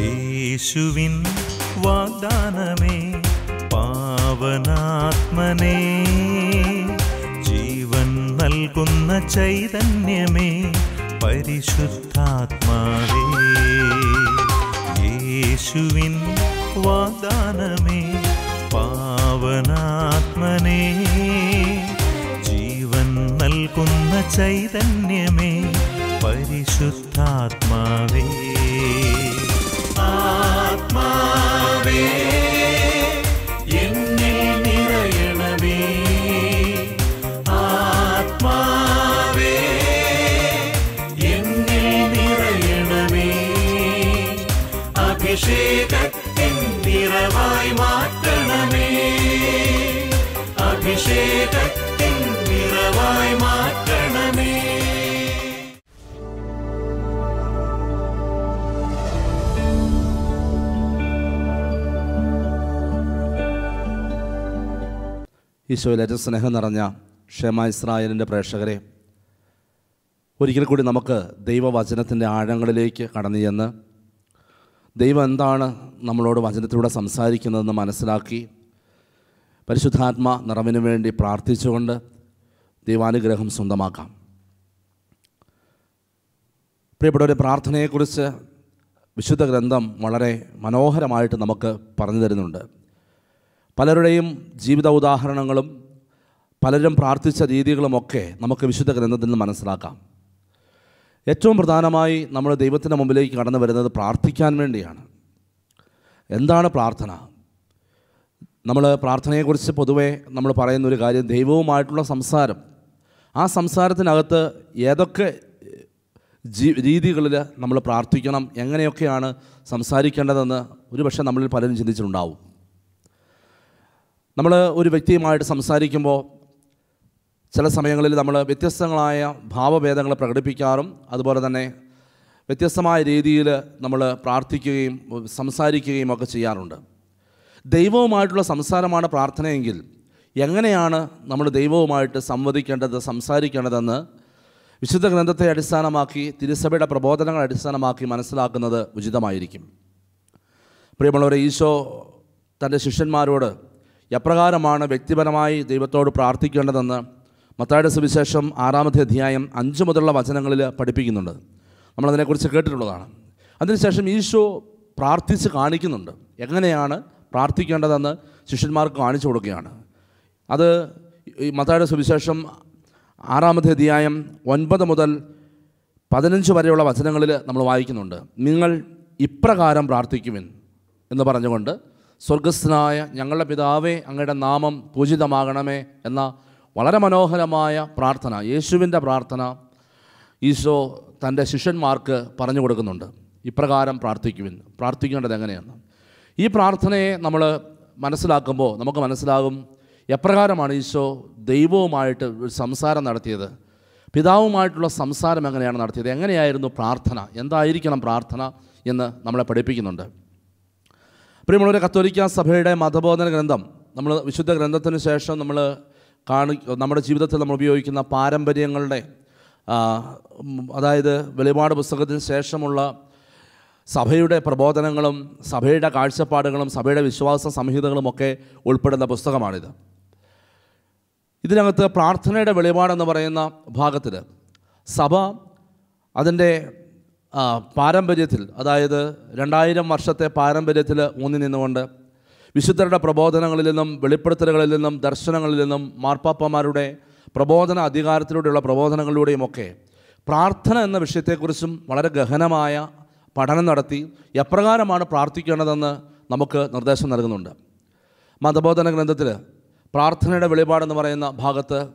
യേശുവിൻ വാഗ്ദാനമേ പാവനാത്മനേ ജീവൻ നൽകുന്ന ചൈതന്യമേ പരിശുദ്ധാത്മാവേ. യേശുവിൻ വാഗ്ദാനമേ പാവനാത്മനേ ജീവൻ നൽകുന്ന ചൈതന്യമേ പരിശുദ്ധാത്മാവേ. ആത്മാവേ. ഈശോയിലേറ്റ സ്നേഹം നിറഞ്ഞ ക്ഷമ ഇസ്രായേലിന്റെ പ്രേക്ഷകരെ ഒരിക്കൽ കൂടി നമുക്ക് ദൈവവചനത്തിന്റെ ആഴങ്ങളിലേക്ക് കടന്നു ചെന്ന് ദൈവം എന്താണ് നമ്മളോട് വചനത്തിലൂടെ സംസാരിക്കുന്നതെന്ന് മനസ്സിലാക്കി പരിശുദ്ധാത്മ നിറവിന് വേണ്ടി പ്രാർത്ഥിച്ചുകൊണ്ട് ദൈവാനുഗ്രഹം സ്വന്തമാക്കാം. പ്രിയപ്പെട്ടവരെ പ്രാർത്ഥനയെക്കുറിച്ച് വിശുദ്ധ ഗ്രന്ഥം വളരെ മനോഹരമായിട്ട് നമുക്ക് പറഞ്ഞു തരുന്നുണ്ട്. പലരുടെയും ജീവിത ഉദാഹരണങ്ങളും പലരും പ്രാർത്ഥിച്ച രീതികളുമൊക്കെ നമുക്ക് വിശുദ്ധ ഗ്രന്ഥത്തിൽ നിന്ന് മനസ്സിലാക്കാം. ഏറ്റവും പ്രധാനമായി നമ്മൾ ദൈവത്തിന്റെ മുമ്പിലേക്ക് കടന്നു വരുന്നത് പ്രാർത്ഥിക്കാൻ വേണ്ടിയാണ്. എന്താണ് പ്രാർത്ഥന? നമ്മൾ പ്രാർത്ഥനയെക്കുറിച്ച് പൊതുവേ നമ്മൾ പറയുന്ന ഒരു കാര്യം ദൈവവുമായിട്ടുള്ള സംസാരം. ആ സംസാരത്തിനകത്ത് ഏതൊക്കെ ജീ രീതികളിൽ നമ്മൾ പ്രാർത്ഥിക്കണം എങ്ങനെയൊക്കെയാണ് സംസാരിക്കേണ്ടതെന്ന് ഒരുപക്ഷെ നമ്മളിൽ പലരും ചിന്തിച്ചിട്ടുണ്ടാവും. നമ്മൾ ഒരു വ്യക്തിയുമായിട്ട് സംസാരിക്കുമ്പോൾ ചില സമയങ്ങളിൽ നമ്മൾ വ്യത്യസ്തങ്ങളായ ഭാവഭേദങ്ങൾ പ്രകടിപ്പിക്കാറും അതുപോലെ തന്നെ വ്യത്യസ്തമായ രീതിയിൽ നമ്മൾ പ്രാർത്ഥിക്കുകയും സംസാരിക്കുകയും ഒക്കെ ചെയ്യാറുണ്ട്. ദൈവവുമായിട്ടുള്ള സംസാരമാണ് പ്രാർത്ഥനയെങ്കിൽ എങ്ങനെയാണ് നമ്മൾ ദൈവവുമായിട്ട് സംവദിക്കേണ്ടത് സംസാരിക്കേണ്ടതെന്ന് വിശുദ്ധ ഗ്രന്ഥത്തെ അടിസ്ഥാനമാക്കി തിരുസഭയുടെ പ്രബോധനങ്ങൾ അടിസ്ഥാനമാക്കി മനസ്സിലാക്കുന്നത് ഉചിതമായിരിക്കും. പ്രിയമുള്ളവരെ ഈശോ തന്റെ ശിഷ്യന്മാരോട് എപ്രകാരമാണ് വ്യക്തിപരമായി ദൈവത്തോട് പ്രാർത്ഥിക്കേണ്ടതെന്ന് മത്തായുടെ സുവിശേഷം ആറാമത്തെ അധ്യായം അഞ്ച് മുതലുള്ള വചനങ്ങളിൽ പഠിപ്പിക്കുന്നുണ്ട്. നമ്മളതിനെക്കുറിച്ച് കേട്ടിട്ടുള്ളതാണ്. അതിനുശേഷം ഈശോ പ്രാർത്ഥിച്ച് കാണിക്കുന്നുണ്ട്. എങ്ങനെയാണ് പ്രാർത്ഥിക്കേണ്ടതെന്ന് ശിഷ്യന്മാർക്ക് കാണിച്ചു കൊടുക്കുകയാണ്. അത് ഈ മത്തായുടെ സുവിശേഷം ആറാമത്തെ അധ്യായം ഒൻപത് മുതൽ പതിനഞ്ച് വരെയുള്ള വചനങ്ങളിൽ നമ്മൾ വായിക്കുന്നുണ്ട്. നിങ്ങൾ ഇപ്രകാരം പ്രാർത്ഥിക്കുവിൻ എന്ന് പറഞ്ഞുകൊണ്ട് സ്വർഗസ്ഥനായ ഞങ്ങളുടെ പിതാവേ അങ്ങയുടെ നാമം പൂജിതമാകണമേ എന്ന വളരെ മനോഹരമായ പ്രാർത്ഥന യേശുവിന്റെ പ്രാർത്ഥന ഈശോ തന്റെ ശിഷ്യന്മാർക്ക് പറഞ്ഞു കൊടുക്കുന്നുണ്ട്. ഇപ്രകാരം പ്രാർത്ഥിക്കുവിൻ. പ്രാർത്ഥിക്കേണ്ടത് എങ്ങനെയാണ് ഈ പ്രാർത്ഥനയെ നമ്മൾ മനസ്സിലാക്കുമ്പോൾ നമുക്ക് മനസ്സിലാകും എപ്രകാരമാണ് ഈശോ ദൈവവുമായിട്ട് ഒരു സംസാരം നടത്തിയത്. പിതാവുമായിട്ടുള്ള സംസാരം എങ്ങനെയാണ് നടത്തിയത്? എങ്ങനെയായിരുന്നു പ്രാർത്ഥന? എന്തായിരിക്കണം പ്രാർത്ഥന എന്ന് നമ്മളെ പഠിപ്പിക്കുന്നുണ്ട്. പ്രിയമുള്ളവരെ കത്തോലിക്ക സഭയുടെ മതബോധന ഗ്രന്ഥം. നമ്മൾ വിശുദ്ധ ഗ്രന്ഥത്തിന് ശേഷം നമ്മൾ കാണി നമ്മുടെ ജീവിതത്തിൽ നമ്മൾ ഉപയോഗിക്കുന്ന പാരമ്പര്യങ്ങളുടെ അതായത് വെളിപാട് പുസ്തകത്തിന് ശേഷമുള്ള സഭയുടെ പ്രബോധനങ്ങളും സഭയുടെ കാഴ്ചപ്പാടുകളും സഭയുടെ വിശ്വാസ സംഹിതകളും ഒക്കെ ഉൾപ്പെടുന്ന പുസ്തകമാണിത്. ഇതിനകത്ത് പ്രാർത്ഥനയുടെ വെളിപാടെന്ന് പറയുന്ന ഭാഗത്തിൽ സഭ അതിന്റെ പാരമ്പര്യത്തിൽ അതായത് രണ്ടായിരം വർഷത്തെ പാരമ്പര്യത്തിൽ ഊന്നി നിന്നുകൊണ്ട് വിശുദ്ധരുടെ പ്രബോധനങ്ങളിൽ നിന്നും വെളിപ്പെടുത്തലുകളിൽ നിന്നും ദർശനങ്ങളിൽ നിന്നും മാർപ്പാപ്പമാരുടെ പ്രബോധന അധികാരത്തിലൂടെയുള്ള പ്രബോധനങ്ങളിലൂടെയും ഒക്കെ പ്രാർത്ഥന എന്ന വിഷയത്തെക്കുറിച്ചും വളരെ ഗഹനമായ പഠനം നടത്തി എപ്രകാരമാണ് പ്രാർത്ഥിക്കേണ്ടതെന്ന് നമുക്ക് നിർദ്ദേശം നൽകുന്നുണ്ട്. മതബോധന ഗ്രന്ഥത്തിൽ പ്രാർത്ഥനയുടെ വെളിപാടെന്ന് പറയുന്ന ഭാഗത്ത്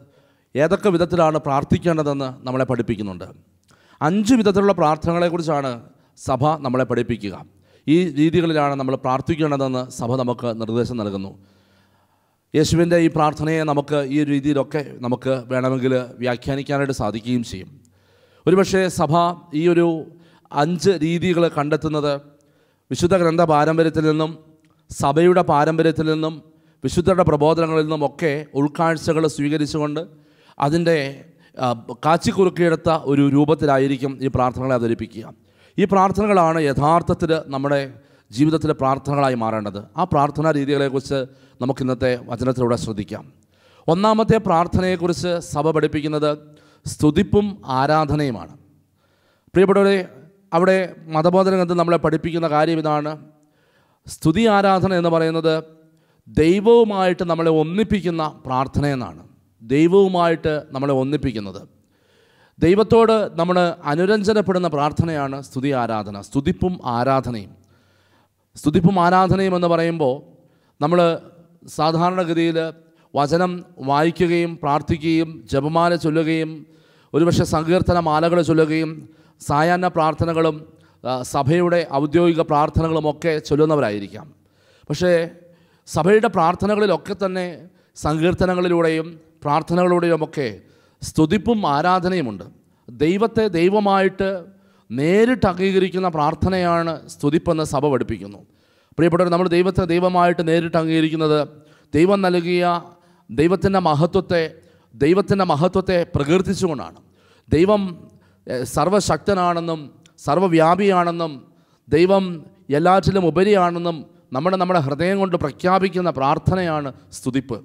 ഏതൊക്കെ വിധത്തിലാണ് പ്രാർത്ഥിക്കേണ്ടതെന്ന് നമ്മളെ പഠിപ്പിക്കുന്നുണ്ട്. അഞ്ച് വിധത്തിലുള്ള പ്രാർത്ഥനകളെക്കുറിച്ചാണ് സഭ നമ്മളെ പഠിപ്പിക്കുക. ഈ രീതികളിലാണ് നമ്മൾ പ്രാർത്ഥിക്കേണ്ടതെന്ന് സഭ നമുക്ക് നിർദ്ദേശം നൽകുന്നു. യേശുവിന്റെ ഈ പ്രാർത്ഥനയെ നമുക്ക് ഈ രീതിയിലൊക്കെ നമുക്ക് വേണമെങ്കിൽ വ്യാഖ്യാനിക്കാനായിട്ട് സാധിക്കുകയും ചെയ്യും. ഒരുപക്ഷെ സഭ ഈ ഒരു അഞ്ച് രീതികൾ കണ്ടെത്തുന്നത് വിശുദ്ധ ഗ്രന്ഥ പാരമ്പര്യത്തിൽ നിന്നും സഭയുടെ പാരമ്പര്യത്തിൽ നിന്നും വിശുദ്ധരുടെ പ്രബോധനങ്ങളിൽ നിന്നും ഒക്കെ ഉൾക്കാഴ്ചകൾ സ്വീകരിച്ചുകൊണ്ട് അതിന്റെ കാച്ചിക്കുറുക്കിയെടുത്ത ഒരു രൂപത്തിലായിരിക്കും ഈ പ്രാർത്ഥനകളെ അവതരിപ്പിക്കുക. ഈ പ്രാർത്ഥനകളാണ് യഥാർത്ഥത്തിൽ നമ്മുടെ ജീവിതത്തിലെ പ്രാർത്ഥനകളായി മാറേണ്ടത്. ആ പ്രാർത്ഥനാ രീതികളെക്കുറിച്ച് നമുക്ക് ഇന്നത്തെ വചനത്തിലൂടെ ശ്രദ്ധിക്കാം. ഒന്നാമത്തെ പ്രാർത്ഥനയെക്കുറിച്ച് സഭ പഠിപ്പിക്കുന്നത് സ്തുതിപ്പും ആരാധനയുമാണ്. പ്രിയപ്പെട്ടവരെ അവിടെ മതബോധന ഗ്രന്ഥം നമ്മളെ പഠിപ്പിക്കുന്ന കാര്യം ഇതാണ്. സ്തുതി ആരാധന എന്ന് പറയുന്നത് ദൈവവുമായിട്ട് നമ്മളെ ഒന്നിപ്പിക്കുന്ന പ്രാർത്ഥന എന്നാണ് ദൈവവുമായിട്ട് നമ്മളെ ഒന്നിപ്പിക്കുന്നത്. ദൈവത്തോട് നമ്മൾ അനുരഞ്ജനപ്പെടുന്ന പ്രാർത്ഥനയാണ് സ്തുതി ആരാധന സ്തുതിപ്പും ആരാധനയും. സ്തുതിപ്പും ആരാധനയും എന്ന് പറയുമ്പോൾ നമ്മൾ സാധാരണഗതിയിൽ വചനം വായിക്കുകയും പ്രാർത്ഥിക്കുകയും ജപമാല ചൊല്ലുകയും ഒരുപക്ഷെ സങ്കീർത്തന മാലകൾ ചൊല്ലുകയും സായാഹ്ന പ്രാർത്ഥനകളും സഭയുടെ ഔദ്യോഗിക പ്രാർത്ഥനകളുമൊക്കെ ചൊല്ലുന്നവരായിരിക്കാം. പക്ഷേ സഭയുടെ പ്രാർത്ഥനകളിലൊക്കെ തന്നെ സങ്കീർത്തനങ്ങളിലൂടെയും പ്രാർത്ഥനകളിലൂടെയുമൊക്കെ സ്തുതിപ്പും ആരാധനയുമുണ്ട്. ദൈവത്തെ ദൈവമായിട്ട് നേരിട്ട് അംഗീകരിക്കുന്ന പ്രാർത്ഥനയാണ് സ്തുതിപ്പെന്ന് സഭ പഠിപ്പിക്കുന്നു. പ്രിയപ്പെട്ടവർ നമ്മൾ ദൈവത്തെ ദൈവമായിട്ട് നേരിട്ട് അംഗീകരിക്കുന്നത് ദൈവം നൽകിയ ദൈവത്തിന്റെ മഹത്വത്തെ ദൈവത്തിന്റെ മഹത്വത്തെ പ്രകീർത്തിച്ചുകൊണ്ടാണ്. ദൈവം സർവശക്തനാണെന്നും സർവവ്യാപിയാണെന്നും ദൈവം എല്ലാറ്റിലും ഉപരിയാണെന്നും നമ്മുടെ നമ്മുടെ ഹൃദയം കൊണ്ട് പ്രഖ്യാപിക്കുന്ന പ്രാർത്ഥനയാണ് സ്തുതിപ്പ്.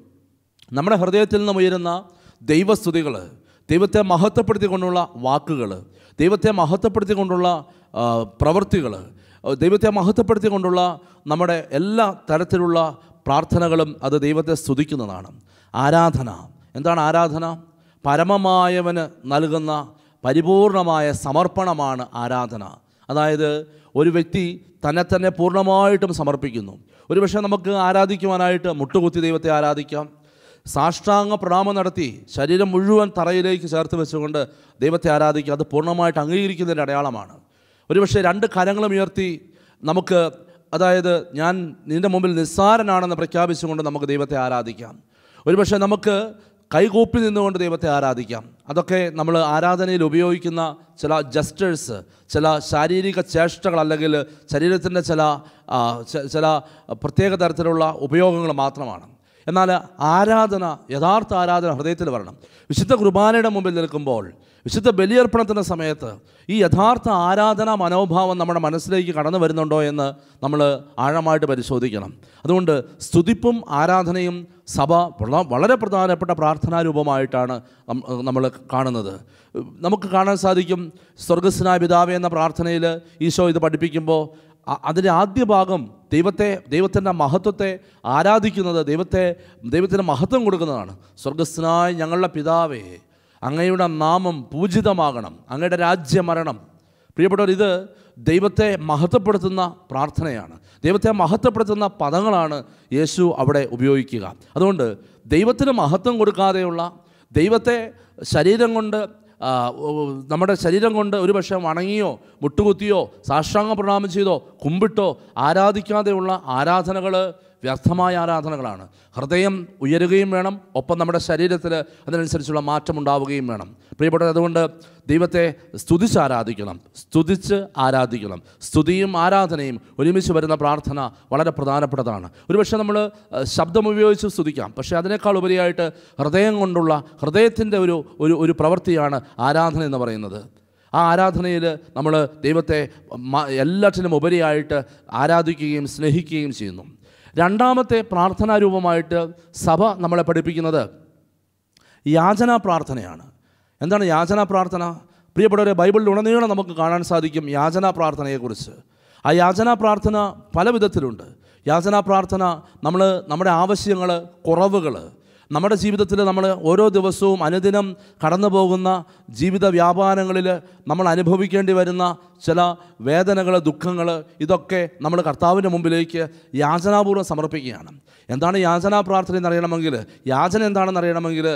നമ്മുടെ ഹൃദയത്തിൽ നിന്നും ഉയരുന്ന ദൈവസ്തുതികൾ ദൈവത്തെ മഹത്വപ്പെടുത്തിക്കൊണ്ടുള്ള വാക്കുകൾ ദൈവത്തെ മഹത്വപ്പെടുത്തിക്കൊണ്ടുള്ള പ്രവൃത്തികൾ ദൈവത്തെ മഹത്വപ്പെടുത്തിക്കൊണ്ടുള്ള നമ്മുടെ എല്ലാ തരത്തിലുള്ള പ്രാർത്ഥനകളും അത് ദൈവത്തെ സ്തുതിക്കുന്നതാണ്. ആരാധന. എന്താണ് ആരാധന? പരമമായവന് നൽകുന്ന പരിപൂർണമായ സമർപ്പണമാണ് ആരാധന. അതായത് ഒരു വ്യക്തി തന്നെ തന്നെ പൂർണമായിട്ടും സമർപ്പിക്കുന്നു. ഒരുപക്ഷെ നമുക്ക് ആരാധിക്കുവാനായിട്ട് മുട്ടുകുത്തി ദൈവത്തെ ആരാധിക്കാം. സാഷ്ടാംഗ പ്രണാമം നടത്തി ശരീരം മുഴുവൻ തറയിലേക്ക് ചേർത്ത് വെച്ചുകൊണ്ട് ദൈവത്തെ ആരാധിക്കുക. അത് പൂർണമായിട്ട് അംഗീകരിക്കുന്നതിന്റെ അടയാളമാണ്. ഒരുപക്ഷെ രണ്ട് കരങ്ങളും ഉയർത്തി നമുക്ക് അതായത് ഞാൻ നിന്റെ മുമ്പിൽ നിസ്സാരനാണെന്ന് പ്രഖ്യാപിച്ചുകൊണ്ട് നമുക്ക് ദൈവത്തെ ആരാധിക്കാം. ഒരുപക്ഷെ നമുക്ക് കൈകൂപ്പി നിന്നുകൊണ്ട് ദൈവത്തെ ആരാധിക്കാം. അതൊക്കെ നമ്മൾ ആരാധനയിൽ ഉപയോഗിക്കുന്ന ചില ജസ്റ്റേഴ്സ് ചില ശാരീരിക ചേഷ്ടകൾ അല്ലെങ്കിൽ ശരീരത്തിന്റെ ചില ചില പ്രത്യേക തരത്തിലുള്ള ഉപയോഗങ്ങൾ മാത്രമാണ്. എന്നാൽ ആരാധന യഥാർത്ഥ ആരാധന ഹൃദയത്തിൽ വരണം. വിശുദ്ധ കുർബാനയുടെ മുമ്പിൽ നിൽക്കുമ്പോൾ വിശുദ്ധ ബലിയർപ്പണത്തിന്റെ സമയത്ത് ഈ യഥാർത്ഥ ആരാധന മനോഭാവം നമ്മുടെ മനസ്സിലേക്ക് കടന്നു വരുന്നുണ്ടോ എന്ന് നമ്മൾ ആഴമായിട്ട് പരിശോധിക്കണം. അതുകൊണ്ട് സ്തുതിപ്പും ആരാധനയും സഭ വളരെ പ്രധാനപ്പെട്ട പ്രാർത്ഥനാ രൂപമായിട്ടാണ് നമ്മൾ കാണുന്നത്. നമുക്ക് കാണാൻ സാധിക്കും സ്വർഗസ്നായ പിതാവേ എന്ന പ്രാർത്ഥനയിൽ ഈശോ ഇത് പഠിപ്പിക്കുമ്പോൾ അതിന്റെ ആദ്യ ഭാഗം ദൈവത്തെ ദൈവത്തിന്റെ മഹത്വത്തെ ആരാധിക്കുന്നത് ദൈവത്തെ ദൈവത്തിന്റെ മഹത്വം കൊടുക്കുന്നതാണ്. സ്വർഗസ്നായ ഞങ്ങളുടെ പിതാവേ അങ്ങയുടെ നാമം പൂജിതമാകണം അങ്ങയുടെ രാജ്യം മരണം പ്രിയപ്പെട്ടവർ ഇത് ദൈവത്തെ മഹത്വപ്പെടുത്തുന്ന പ്രാർത്ഥനയാണ്. ദൈവത്തെ മഹത്വപ്പെടുത്തുന്ന പദങ്ങളാണ് യേശു അവിടെ ഉപയോഗിക്കുക. അതുകൊണ്ട് ദൈവത്തിന് മഹത്വം കൊടുക്കാതെയുള്ള ദൈവത്തെ ശരീരം കൊണ്ട് നമ്മുടെ ശരീരം കൊണ്ട് ഒരു പക്ഷേ വണങ്ങിയോ മുട്ടുകുത്തിയോ സാഷ്ടാംഗ പ്രണാമം ചെയ്തോ കുമ്പിട്ടോ ആരാധിക്കാതെയുള്ള ആരാധനകൾ വ്യർത്ഥമായ ആരാധനകളാണ്. ഹൃദയം ഉയരുകയും വേണം. ഒപ്പം നമ്മുടെ ശരീരത്തിൽ അതിനനുസരിച്ചുള്ള മാറ്റം ഉണ്ടാവുകയും വേണം. പ്രിയപ്പെട്ടത് അതുകൊണ്ട് ദൈവത്തെ സ്തുതിച്ച് ആരാധിക്കണം. സ്തുതിച്ച് ആരാധിക്കണം. സ്തുതിയും ആരാധനയും ഒരുമിച്ച് വരുന്ന പ്രാർത്ഥന വളരെ പ്രധാനപ്പെട്ടതാണ്. ഒരുപക്ഷെ നമ്മൾ ശബ്ദം ഉപയോഗിച്ച് സ്തുതിക്കാം. പക്ഷേ അതിനേക്കാൾ ഉപരിയായിട്ട് ഹൃദയം കൊണ്ടുള്ള ഹൃദയത്തിന്റെ ഒരു ഒരു ഒരു പ്രവൃത്തിയാണ് ആരാധന എന്ന് പറയുന്നത്. ആ ആരാധനയിൽ നമ്മൾ ദൈവത്തെ എല്ലാറ്റിനും ഉപരിയായിട്ട് ആരാധിക്കുകയും സ്നേഹിക്കുകയും ചെയ്യുന്നു. രണ്ടാമത്തെ പ്രാർത്ഥനാ രൂപമായിട്ട് സഭ നമ്മളെ പഠിപ്പിക്കുന്നത് യാചനാ പ്രാർത്ഥനയാണ്. എന്താണ് യാചനാ പ്രാർത്ഥന? പ്രിയപ്പെട്ടവരെ ബൈബിളിൽ ഉടനീളം നമുക്ക് കാണാൻ സാധിക്കും യാചനാ പ്രാർത്ഥനയെക്കുറിച്ച്. ആ യാചനാ പ്രാർത്ഥന പല വിധത്തിലുണ്ട് യാചനാ പ്രാർത്ഥന നമ്മൾ നമ്മുടെ ആവശ്യങ്ങൾ കുറവുകൾ നമ്മുടെ ജീവിതത്തിൽ നമ്മൾ ഓരോ ദിവസവും അനുദിനം കടന്നു പോകുന്ന ജീവിത വ്യാപാരങ്ങളിൽ നമ്മൾ അനുഭവിക്കേണ്ടി വരുന്ന ചില വേദനകൾ ദുഃഖങ്ങൾ ഇതൊക്കെ നമ്മൾ കർത്താവിന്റെ മുമ്പിലേക്ക് യാചനാപൂർവം സമർപ്പിക്കുകയാണ്. എന്താണ് യാചനാ പ്രാർത്ഥന എന്നറിയണമെങ്കിൽ യാചന എന്താണെന്ന് അറിയണമെങ്കിൽ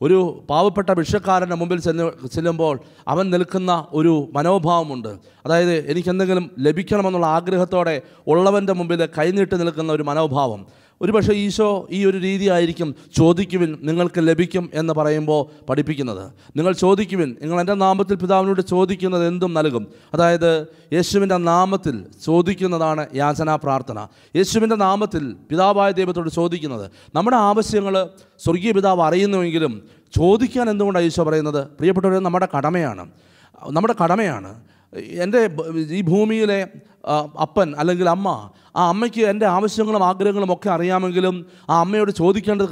ഒരു പാവപ്പെട്ട ഭിക്ഷക്കാരന്റെ മുമ്പിൽ ചെന്ന് ചെല്ലുമ്പോൾ അവൻ നിൽക്കുന്ന ഒരു മനോഭാവമുണ്ട്. അതായത് എനിക്കെന്തെങ്കിലും ലഭിക്കണമെന്നുള്ള ആഗ്രഹത്തോടെ ഉള്ളവന്റെ മുമ്പിൽ കൈനീട്ടി നിൽക്കുന്ന ഒരു മനോഭാവം. ഒരുപക്ഷെ ഈശോ ഈ ഒരു രീതി ആയിരിക്കും ചോദിക്കുവിൻ നിങ്ങൾക്ക് ലഭിക്കും എന്ന് പറയുമ്പോൾ പഠിപ്പിക്കുന്നത്. നിങ്ങൾ ചോദിക്കുവിൻ നിങ്ങൾ എന്റെ നാമത്തിൽ പിതാവിനോട് ചോദിക്കുന്നത് എന്തും നൽകും. അതായത് യേശുവിന്റെ നാമത്തിൽ ചോദിക്കുന്നതാണ് യാചനാ പ്രാർത്ഥന. യേശുവിന്റെ നാമത്തിൽ പിതാവായ ദൈവത്തോട് ചോദിക്കുന്നത്. നമ്മുടെ ആവശ്യങ്ങൾ സ്വർഗീയ പിതാവ് അറിയുന്നുവെങ്കിലും ചോദിക്കാൻ എന്തുകൊണ്ടാണ് ഈശോ പറയുന്നത്? പ്രിയപ്പെട്ടവരെ നമ്മുടെ കടമയാണ്. നമ്മുടെ കടമയാണ്. എന്റെ ഈ ഭൂമിയിലെ അപ്പൻ അല്ലെങ്കിൽ അമ്മ ആ അമ്മയ്ക്ക് എന്റെ ആവശ്യങ്ങളും ആഗ്രഹങ്ങളും ഒക്കെ അറിയാമെങ്കിലും ആ അമ്മയോട് ചോദിക്കേണ്ടത്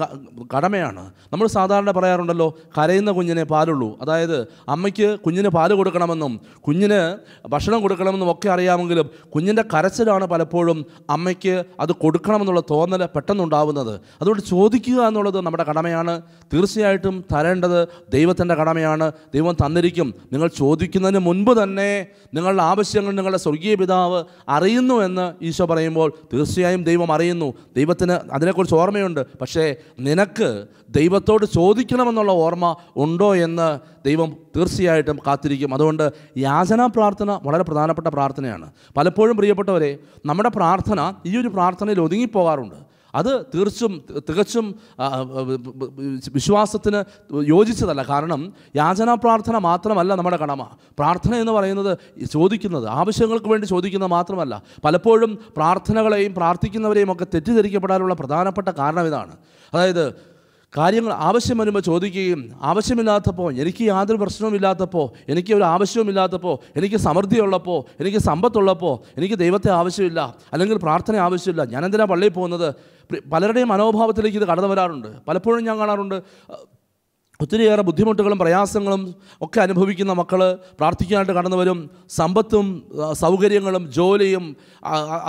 കടമയാണ്. നമ്മൾ സാധാരണ പറയാറുണ്ടല്ലോ കരയുന്ന കുഞ്ഞിനെ പാലുള്ളൂ. അതായത് അമ്മയ്ക്ക് കുഞ്ഞിന് പാൽ കൊടുക്കണമെന്നും കുഞ്ഞിന് ഭക്ഷണം കൊടുക്കണമെന്നും ഒക്കെ അറിയാമെങ്കിലും കുഞ്ഞിന്റെ കരച്ചിലാണ് പലപ്പോഴും അമ്മയ്ക്ക് അത് കൊടുക്കണമെന്നുള്ള തോന്നൽ പെട്ടെന്നുണ്ടാവുന്നത്. അതുകൊണ്ട് ചോദിക്കുക എന്നുള്ളത് നമ്മുടെ കടമയാണ്. തീർച്ചയായിട്ടും തരേണ്ടത് ദൈവത്തിന്റെ കടമയാണ്. ദൈവം തന്നിരിക്കും. നിങ്ങൾ ചോദിക്കുന്നതിന് മുൻപ് തന്നെ നിങ്ങളുടെ ആവശ്യങ്ങൾ നിങ്ങളുടെ സ്വർഗീയ പിതാവ് അറിയുന്നു എന്ന് ഈശോ പറയുമ്പോൾ തീർച്ചയായും ദൈവം അറിയുന്നു. ദൈവത്തിന് അതിനെക്കുറിച്ച് ഓർമ്മയുണ്ട്. പക്ഷേ നിനക്ക് ദൈവത്തോട് ചോദിക്കണമെന്നുള്ള ഓർമ്മ ഉണ്ടോ എന്ന് ദൈവം തീർച്ചയായിട്ടും കാത്തിരിക്കും. അതുകൊണ്ട് യാചനാ പ്രാർത്ഥന വളരെ പ്രധാനപ്പെട്ട പ്രാർത്ഥനയാണ്. പലപ്പോഴും പ്രിയപ്പെട്ടവരെ നമ്മുടെ പ്രാർത്ഥന ഈ ഒരു പ്രാർത്ഥനയിൽ ഒതുങ്ങിപ്പോകാറുണ്ട്. അത് തീർച്ചും തികച്ചും വിശ്വാസത്തിന് യോജിച്ചതല്ല. കാരണം യാചനാ പ്രാർത്ഥന മാത്രമല്ല നമ്മുടെ കടമ. പ്രാർത്ഥന എന്ന് പറയുന്നത് ചോദിക്കുന്നത് ആവശ്യങ്ങൾക്ക് വേണ്ടി ചോദിക്കുന്നത് മാത്രമല്ല. പലപ്പോഴും പ്രാർത്ഥനകളെയും പ്രാർത്ഥിക്കുന്നവരെയും ഒക്കെ തെറ്റിദ്ധരിക്കപ്പെടാനുള്ള പ്രധാനപ്പെട്ട കാരണം ഇതാണ്. അതായത് കാര്യങ്ങൾ ആവശ്യം വരുമ്പോൾ ചോദിക്കുകയും ആവശ്യമില്ലാത്തപ്പോൾ എനിക്ക് യാതൊരു പ്രശ്നവുമില്ലാത്തപ്പോൾ എനിക്ക് ഒരു ആവശ്യവുമില്ലാത്തപ്പോൾ എനിക്ക് സമൃദ്ധിയുള്ളപ്പോൾ എനിക്ക് സമ്പത്തുള്ളപ്പോൾ എനിക്ക് ദൈവത്തെ ആവശ്യമില്ല അല്ലെങ്കിൽ പ്രാർത്ഥന ആവശ്യമില്ല ഞാൻ എന്തിനാണ് പള്ളിയിൽ പോകുന്നത്? പലരുടെയും മനോഭാവത്തിലേക്ക് ഇത് കടന്നു വരാറുണ്ട്. പലപ്പോഴും ഞാൻ കാണാറുണ്ട് ഒത്തിരിയേറെ ബുദ്ധിമുട്ടുകളും പ്രയാസങ്ങളും ഒക്കെ അനുഭവിക്കുന്ന മക്കൾ പ്രാർത്ഥിക്കാനായിട്ട് കടന്നു വരും. സമ്പത്തും സൗകര്യങ്ങളും ജോലിയും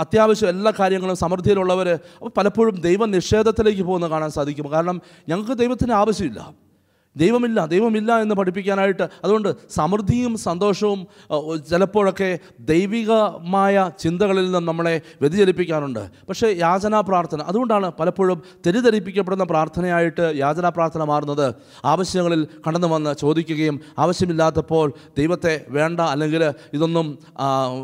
അത്യാവശ്യം എല്ലാ കാര്യങ്ങളും സമൃദ്ധിയിലുള്ളവർ പലപ്പോഴും ദൈവ നിഷേധത്തിലേക്ക് പോകുന്നത് കാണാൻ സാധിക്കും. കാരണം ഞങ്ങൾക്ക് ദൈവത്തിന് ആവശ്യമില്ല. ദൈവമില്ല ദൈവമില്ല എന്ന് പഠിപ്പിക്കാനായിട്ട്. അതുകൊണ്ട് സമൃദ്ധിയും സന്തോഷവും ചിലപ്പോഴൊക്കെ ദൈവികമായ ചിന്തകളിൽ നിന്ന് നമ്മളെ വ്യതിചലിപ്പിക്കാറുണ്ട്. പക്ഷേ യാചനാ പ്രാർത്ഥന അതുകൊണ്ടാണ് പലപ്പോഴും തെറ്റിദ്ധരിപ്പിക്കപ്പെടുന്ന പ്രാർത്ഥനയായിട്ട് യാചനാ പ്രാർത്ഥന മാറുന്നത്. ആവശ്യങ്ങളിൽ കടന്നു വന്ന് ചോദിക്കുകയും ആവശ്യമില്ലാത്തപ്പോൾ ദൈവത്തെ വേണ്ട അല്ലെങ്കിൽ ഇതൊന്നും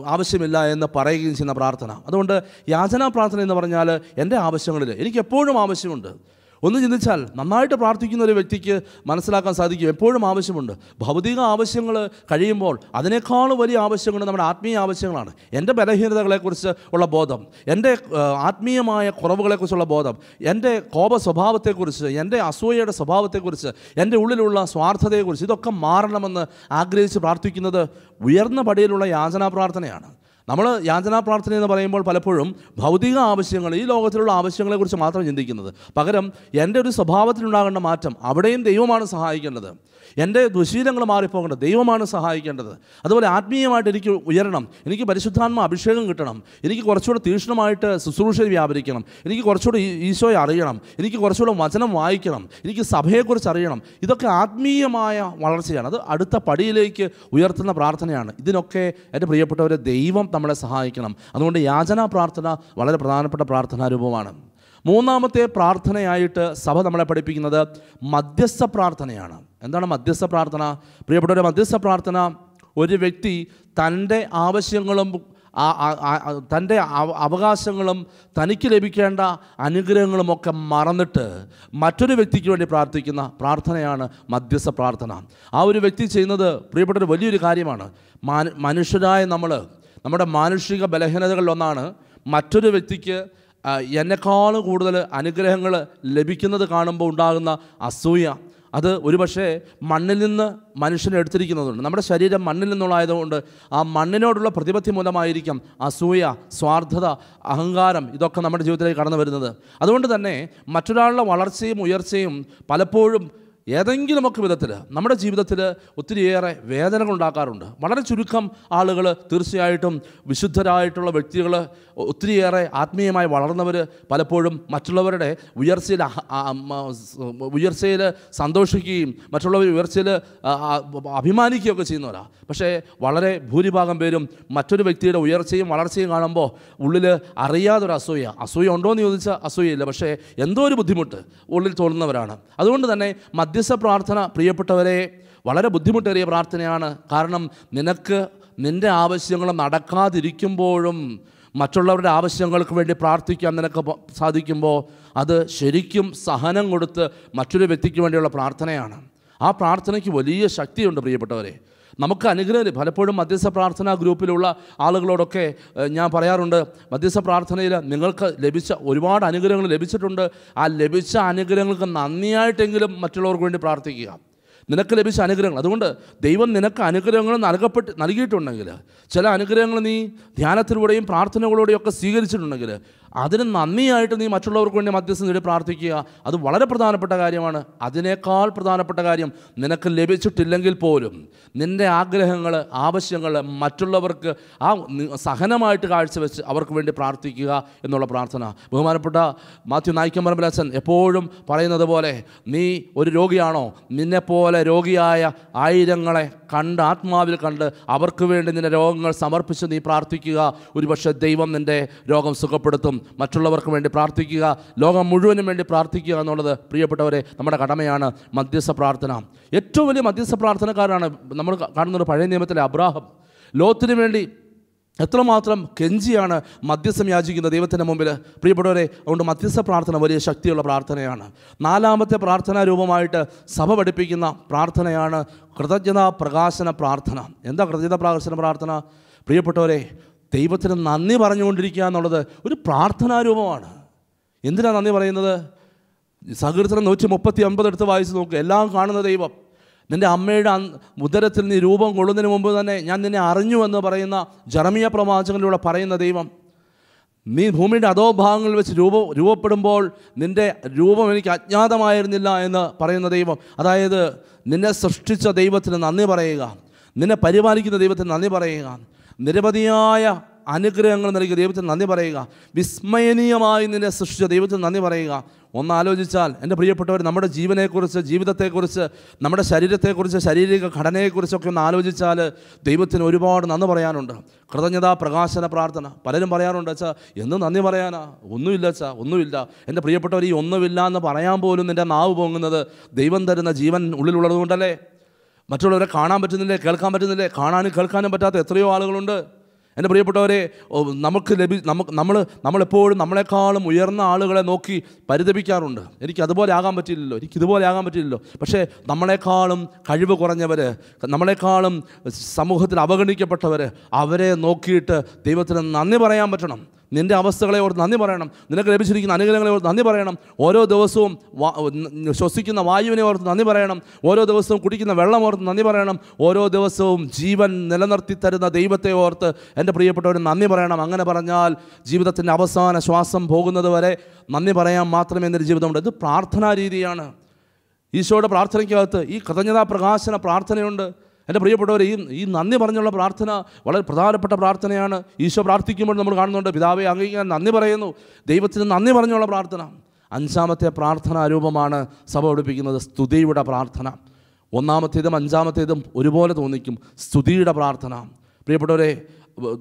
ആവശ്യമില്ല എന്ന് പറയുകയും ചെയ്യുന്ന പ്രാർത്ഥന. അതുകൊണ്ട് യാചനാ പ്രാർത്ഥന എന്ന് പറഞ്ഞാൽ എന്റെ ആവശ്യങ്ങളിൽ എനിക്ക് എപ്പോഴും ആവശ്യമുണ്ട്. ഒന്ന് ചിന്തിച്ചാൽ നന്നായിട്ട് പ്രാർത്ഥിക്കുന്ന ഒരു വ്യക്തിക്ക് മനസ്സിലാക്കാൻ സാധിക്കും. എപ്പോഴും ആവശ്യമുണ്ട്. ഭൗതിക ആവശ്യങ്ങൾ കഴിയുമ്പോൾ അതിനേക്കാൾ വലിയ ആവശ്യങ്ങൾ നമ്മുടെ ആത്മീയ ആവശ്യങ്ങളാണ്. എന്റെ ബലഹീനതകളെക്കുറിച്ച് ഉള്ള ബോധം എന്റെ ആത്മീയമായ കുറവുകളെക്കുറിച്ചുള്ള ബോധം എന്റെ കോപ സ്വഭാവത്തെക്കുറിച്ച് എന്റെ അസൂയയുടെ സ്വഭാവത്തെക്കുറിച്ച് എന്റെ ഉള്ളിലുള്ള സ്വാർത്ഥതയെക്കുറിച്ച് ഇതൊക്കെ മാറണമെന്ന് ആഗ്രഹിച്ച് പ്രാർത്ഥിക്കുന്നത് ഉയർന്ന പടിയിലുള്ള യാചനാ പ്രാർത്ഥനയാണ്. നമ്മൾ യാചനാ പ്രാർത്ഥന എന്ന് പറയുമ്പോൾ പലപ്പോഴും ഭൗതിക ആവശ്യങ്ങൾ ഈ ലോകത്തിലുള്ള ആവശ്യങ്ങളെക്കുറിച്ച് മാത്രം ചിന്തിക്കുന്നത്. പകരം എന്റെ ഒരു സ്വഭാവത്തിലുണ്ടാകേണ്ട മാറ്റം അവിടെയും ദൈവമാണ് സഹായിക്കേണ്ടത്. എന്റെ ദുശീലങ്ങൾ മാറിപ്പോകേണ്ടത് ദൈവമാണ് സഹായിക്കേണ്ടത്. അതുപോലെ ആത്മീയമായിട്ട് എനിക്ക് ഉയരണം എനിക്ക് പരിശുദ്ധാത്മ അഭിഷേകം കിട്ടണം എനിക്ക് കുറച്ചുകൂടെ തീക്ഷ്ണമായിട്ട് ശുശ്രൂഷയിൽ വ്യാപരിക്കണം എനിക്ക് കുറച്ചുകൂടെ ഈശോയെ അറിയണം എനിക്ക് കുറച്ചുകൂടെ വചനം വായിക്കണം എനിക്ക് സഭയെക്കുറിച്ച് അറിയണം. ഇതൊക്കെ ആത്മീയമായ വളർച്ചയാണ്. അത് അടുത്ത പടിയിലേക്ക് ഉയർത്തുന്ന പ്രാർത്ഥനയാണ്. ഇതിനൊക്കെ എന്റെ പ്രിയപ്പെട്ടവരെ ദൈവം നമ്മളെ സഹായിക്കണം. അതുകൊണ്ട് യാചനാ പ്രാർത്ഥന വളരെ പ്രധാനപ്പെട്ട പ്രാർത്ഥനാ രൂപമാണ് മൂന്നാമത്തെ പ്രാർത്ഥനയായിട്ട് സഭ നമ്മളെ പഠിപ്പിക്കുന്നത് മധ്യസ്ഥ പ്രാർത്ഥനയാണ്. എന്താണ് മധ്യസ്ഥ പ്രാർത്ഥന? പ്രിയപ്പെട്ടവരെ മധ്യസ്ഥ പ്രാർത്ഥന ഒരു വ്യക്തി തന്റെ ആവശ്യങ്ങളും തന്റെ അവകാശങ്ങളും തനിക്ക് ലഭിക്കേണ്ട അനുഗ്രഹങ്ങളും ഒക്കെ മറന്നിട്ട് മറ്റൊരു വ്യക്തിക്ക് വേണ്ടി പ്രാർത്ഥിക്കുന്ന പ്രാർത്ഥനയാണ് മധ്യസ്ഥ പ്രാർത്ഥന. ആ ഒരു വ്യക്തി ചെയ്യുന്നത് പ്രിയപ്പെട്ടൊരു വലിയൊരു കാര്യമാണ്. മനുഷ്യരായ നമ്മൾ നമ്മുടെ മാനുഷിക ബലഹീനതകളിലൊന്നാണ് മറ്റൊരു വ്യക്തിക്ക് എന്നെക്കാൾ കൂടുതൽ അനുഗ്രഹങ്ങൾ ലഭിക്കുന്നത് കാണുമ്പോൾ ഉണ്ടാകുന്ന അസൂയ. അത് ഒരുപക്ഷെ മണ്ണിൽ നിന്ന് മനുഷ്യനെ എടുത്തിരിക്കുന്നതുണ്ട്. നമ്മുടെ ശരീരം മണ്ണിൽ നിന്നുള്ളതായതുകൊണ്ട് ആ മണ്ണിനോടുള്ള പ്രതിപത്തി മൂലമായിരിക്കും അസൂയ സ്വാർത്ഥത അഹങ്കാരം ഇതൊക്കെ നമ്മുടെ ജീവിതത്തിലേക്ക് കടന്നു വരുന്നത്. അതുകൊണ്ട് തന്നെ മറ്റൊരാളുടെ വളർച്ചയും ഉയർച്ചയും പലപ്പോഴും ഏതെങ്കിലുമൊക്കെ വിധത്തിൽ നമ്മുടെ ജീവിതത്തിൽ ഒത്തിരിയേറെ വേദനകൾ ഉണ്ടാക്കാറുണ്ട്. വളരെ ചുരുക്കം ആളുകൾ തീർച്ചയായിട്ടും വിശുദ്ധരായിട്ടുള്ള വ്യക്തികൾ ഒത്തിരിയേറെ ആത്മീയമായി വളർന്നവർ പലപ്പോഴും മറ്റുള്ളവരുടെ ഉയർച്ചയിൽ ഉയർച്ചയിൽ സന്തോഷിക്കുകയും മറ്റുള്ളവർ ഉയർച്ചയിൽ അഭിമാനിക്കുകയൊക്കെ ചെയ്യുന്നവരാണ് പക്ഷേ വളരെ ഭൂരിഭാഗം പേരും മറ്റൊരു വ്യക്തിയുടെ ഉയർച്ചയും വളർച്ചയും കാണുമ്പോൾ ഉള്ളിൽ അറിയാതൊരു അസൂയ. അസൂയ ഉണ്ടോ എന്ന് ചോദിച്ചാൽ അസൂയയില്ല. പക്ഷേ എന്തോ ഒരു ബുദ്ധിമുട്ട് ഉള്ളിൽ തോന്നുന്നവരാണ്. അതുകൊണ്ട് തന്നെ മധ്യസ്ഥ പ്രാർത്ഥന പ്രിയപ്പെട്ടവരെ വളരെ ബുദ്ധിമുട്ടേറിയ പ്രാർത്ഥനയാണ്. കാരണം നിനക്ക് നിന്റെ ആവശ്യങ്ങൾ നടക്കാതിരിക്കുമ്പോഴും മറ്റുള്ളവരുടെ ആവശ്യങ്ങൾക്ക് വേണ്ടി പ്രാർത്ഥിക്കാൻ നിനക്ക് സാധിക്കുമ്പോൾ അത് ശരിക്കും സഹനം കൊടുത്ത് മറ്റൊരു വ്യക്തിക്ക് വേണ്ടിയുള്ള പ്രാർത്ഥനയാണ്. ആ പ്രാർത്ഥനയ്ക്ക് വലിയ ശക്തിയുണ്ട് പ്രിയപ്പെട്ടവരെ. നമുക്ക് അനുഗ്രഹം. പലപ്പോഴും മധ്യസ്ഥ പ്രാർത്ഥനാ ഗ്രൂപ്പിലുള്ള ആളുകളോടൊക്കെ ഞാൻ പറയാറുണ്ട് മധ്യസ്ഥ പ്രാർത്ഥനയിൽ നിങ്ങൾക്ക് ലഭിച്ച ഒരുപാട് അനുഗ്രഹങ്ങൾ ലഭിച്ചിട്ടുണ്ട്. ആ ലഭിച്ച അനുഗ്രഹങ്ങൾക്ക് നന്ദിയായിട്ടെങ്കിലും മറ്റുള്ളവർക്ക് വേണ്ടി പ്രാർത്ഥിക്കുക. നിനക്ക് ലഭിച്ച അനുഗ്രഹങ്ങൾ. അതുകൊണ്ട് ദൈവം നിനക്ക് അനുഗ്രഹങ്ങൾ നൽകപ്പെട്ട് നൽകിയിട്ടുണ്ടെങ്കിൽ ചില അനുഗ്രഹങ്ങൾ നീ ധ്യാനത്തിലൂടെയും പ്രാർത്ഥനകളോടെയും ഒക്കെ സ്വീകരിച്ചിട്ടുണ്ടെങ്കിൽ അതിന് നന്ദിയായിട്ട് നീ മറ്റുള്ളവർക്ക് വേണ്ടി മധ്യസ്ഥം നേടി പ്രാർത്ഥിക്കുക. അത് വളരെ പ്രധാനപ്പെട്ട കാര്യമാണ്. അതിനേക്കാൾ പ്രധാനപ്പെട്ട കാര്യം നിനക്ക് ലഭിച്ചിട്ടില്ലെങ്കിൽ പോലും നിന്റെ ആഗ്രഹങ്ങൾ ആവശ്യങ്ങൾ മറ്റുള്ളവർക്ക് ആ സഹനമായിട്ട് കാഴ്ചവെച്ച് അവർക്ക് വേണ്ടി പ്രാർത്ഥിക്കുക എന്നുള്ള പ്രാർത്ഥന. ബഹുമാനപ്പെട്ട മാത്യു നായിക്കമ്പരമ്പലച്ചൻ എപ്പോഴും പറയുന്നത് പോലെ നീ ഒരു രോഗിയാണോ? നിന്നെപ്പോലെ രോഗിയായ ആയിരങ്ങളെ കണ്ട് ആത്മാവിൽ കണ്ട് അവർക്ക് വേണ്ടി നിന്റെ രോഗങ്ങൾ സമർപ്പിച്ച് നീ പ്രാർത്ഥിക്കുക. ഒരുപക്ഷെ ദൈവം നിന്റെ രോഗം സുഖപ്പെടുത്തും. മറ്റുള്ളവർക്ക് വേണ്ടി പ്രാർത്ഥിക്കുക ലോകം മുഴുവനും വേണ്ടി പ്രാർത്ഥിക്കുക എന്നുള്ളത് പ്രിയപ്പെട്ടവരെ നമ്മുടെ കടമയാണ് മധ്യസ്ഥ പ്രാർത്ഥന. ഏറ്റവും വലിയ മധ്യസ്ഥ പ്രാർത്ഥനക്കാരാണ് നമ്മൾ കാണുന്നത് പഴയ നിയമത്തിലെ അബ്രാഹം. ലോത്തിന് വേണ്ടി എത്രമാത്രം കെഞ്ചിയാണ് മധ്യസ്ഥം യാചിക്കുന്ന ദൈവത്തിന്റെ മുമ്പിൽ പ്രിയപ്പെട്ടവരെ അതുകൊണ്ട് മധ്യസ്ഥ പ്രാർത്ഥന വലിയ ശക്തിയുള്ള പ്രാർത്ഥനയാണ്. നാലാമത്തെ പ്രാർത്ഥനാ രൂപമായിട്ട് സഭ പഠിപ്പിക്കുന്ന പ്രാർത്ഥനയാണ് കൃതജ്ഞതാ പ്രകാശന പ്രാർത്ഥന. എന്താ കൃതജ്ഞതാ പ്രകാശന പ്രാർത്ഥന? പ്രിയപ്പെട്ടവരെ ദൈവത്തിന് നന്ദി പറഞ്ഞുകൊണ്ടിരിക്കുക എന്നുള്ളത് ഒരു പ്രാർത്ഥനാരൂപമാണ്. എന്തിനാണ് നന്ദി പറയുന്നത്? സകീർത്തനം നൂറ്റി മുപ്പത്തി ഒൻപത് എടുത്ത് വായിച്ച് നോക്കുക എല്ലാം കാണുന്ന ദൈവം. നിന്റെ അമ്മയുടെ ഉദരത്തിൽ നീ രൂപം കൊള്ളുന്നതിന് മുമ്പ് തന്നെ ഞാൻ നിന്നെ അറിഞ്ഞു എന്ന് പറയുന്ന ജർമിയ പ്രവാചകനിലൂടെ പറയുന്ന ദൈവം. നീ ഭൂമിയുടെ അതോ ഭാഗങ്ങളിൽ വെച്ച് രൂപ രൂപപ്പെടുമ്പോൾ നിന്റെ രൂപം എനിക്ക് അജ്ഞാതമായിരുന്നില്ല എന്ന് പറയുന്ന ദൈവം. അതായത് നിന്നെ സൃഷ്ടിച്ച ദൈവത്തിന് നന്ദി പറയുക. നിന്നെ പരിപാലിക്കുന്ന ദൈവത്തിന് നന്ദി പറയുക. നിരവധിയായ അനുഗ്രഹങ്ങൾ നൽകിയ ദൈവത്തിന് നന്ദി പറയുക. വിസ്മയനീയമായി നിന്നെ സൃഷ്ടിച്ച ദൈവത്തിന് നന്ദി പറയുക. ഒന്ന് ആലോചിച്ചാൽ എന്റെ പ്രിയപ്പെട്ടവർ നമ്മുടെ ജീവനെക്കുറിച്ച് ജീവിതത്തെക്കുറിച്ച് നമ്മുടെ ശരീരത്തെക്കുറിച്ച് ശാരീരിക ഘടനയെക്കുറിച്ചൊക്കെ ഒന്ന് ആലോചിച്ചാൽ ദൈവത്തിന് ഒരുപാട് നന്ദി പറയാനുണ്ട്. കൃതജ്ഞതാ പ്രകാശന പ്രാർത്ഥന പലരും പറയാറുണ്ട് അച്ഛാ എന്ന് നന്ദി പറയാനാ? ഒന്നുമില്ല അച്ഛാ ഒന്നുമില്ല. എന്റെ പ്രിയപ്പെട്ടവർ ഈ ഒന്നുമില്ല എന്ന് പറയാൻ പോലും നിന്റെ നാവ് പൊങ്ങുന്നത് ദൈവം തരുന്ന ജീവൻ ഉള്ളിലുള്ളത് കൊണ്ടല്ലേ മറ്റുള്ളവരെ കാണാൻ പറ്റുന്നില്ലേ? കേൾക്കാൻ പറ്റുന്നില്ലേ? കാണാനും കേൾക്കാനും പറ്റാത്ത എത്രയോ ആളുകളുണ്ട്. എന്റെ പ്രിയപ്പെട്ടവരെ നമുക്ക് ലഭി നമുക്ക് നമ്മൾ നമ്മളെപ്പോഴും നമ്മളെക്കാളും ഉയർന്ന ആളുകളെ നോക്കി പരിതപിക്കാറുണ്ട്. എനിക്ക് അതുപോലെ ആകാൻ പറ്റില്ലല്ലോ. എനിക്ക് ഇതുപോലെ ആകാൻ പറ്റില്ലല്ലോ. പക്ഷേ നമ്മളെക്കാളും കഴിവ് കുറഞ്ഞവർ നമ്മളെക്കാളും സമൂഹത്തിൽ അവഗണിക്കപ്പെട്ടവർ അവരെ നോക്കിയിട്ട് ദൈവത്തിന് നന്ദി പറയാൻ പറ്റണം. നിന്റെ അവസ്ഥകളെ ഓർത്ത് നന്ദി പറയണം. നിനക്ക് ലഭിച്ചിരിക്കുന്ന അനുഗ്രഹങ്ങളെ ഓർത്ത് നന്ദി പറയണം. ഓരോ ദിവസവും ശ്വസിക്കുന്ന വായുവിനെ ഓർത്ത് നന്ദി പറയണം. ഓരോ ദിവസവും കുടിക്കുന്ന വെള്ളം ഓർത്ത് നന്ദി പറയണം. ഓരോ ദിവസവും ജീവൻ നിലനിർത്തി തരുന്ന ദൈവത്തെ ഓർത്ത് എന്റെ പ്രിയപ്പെട്ടവർ നന്ദി പറയണം. അങ്ങനെ പറഞ്ഞാൽ ജീവിതത്തിന്റെ അവസാന ശ്വാസം പോകുന്നത് വരെ നന്ദി പറയാൻ മാത്രമേ എന്റെ ജീവിതമുണ്ട്. ഇത് പ്രാർത്ഥനാ രീതിയാണ്. ഈശോയുടെ പ്രാർത്ഥനയ്ക്കകത്ത് ഈ കൃതജ്ഞതാ പ്രകാശന പ്രാർത്ഥനയുണ്ട്. എന്റെ പ്രിയപ്പെട്ടവർ ഈ ഈ നന്ദി പറഞ്ഞുള്ള പ്രാർത്ഥന വളരെ പ്രധാനപ്പെട്ട പ്രാർത്ഥനയാണ്. ഈശോ പ്രാർത്ഥിക്കുമ്പോൾ നമ്മൾ കാണുന്നുണ്ട് പിതാവെ അംഗീകാരം നന്ദി പറയുന്നു. ദൈവത്തിന് നന്ദി പറഞ്ഞുള്ള പ്രാർത്ഥന. അഞ്ചാമത്തെ പ്രാർത്ഥനാ രൂപമാണ് സഭ പഠിപ്പിക്കുന്നത് സ്തുതിയുടെ പ്രാർത്ഥന. ഒന്നാമത്തേതും അഞ്ചാമത്തേതും ഒരുപോലെ തോന്നിക്കും സ്തുതിയുടെ പ്രാർത്ഥന. പ്രിയപ്പെട്ടവരെ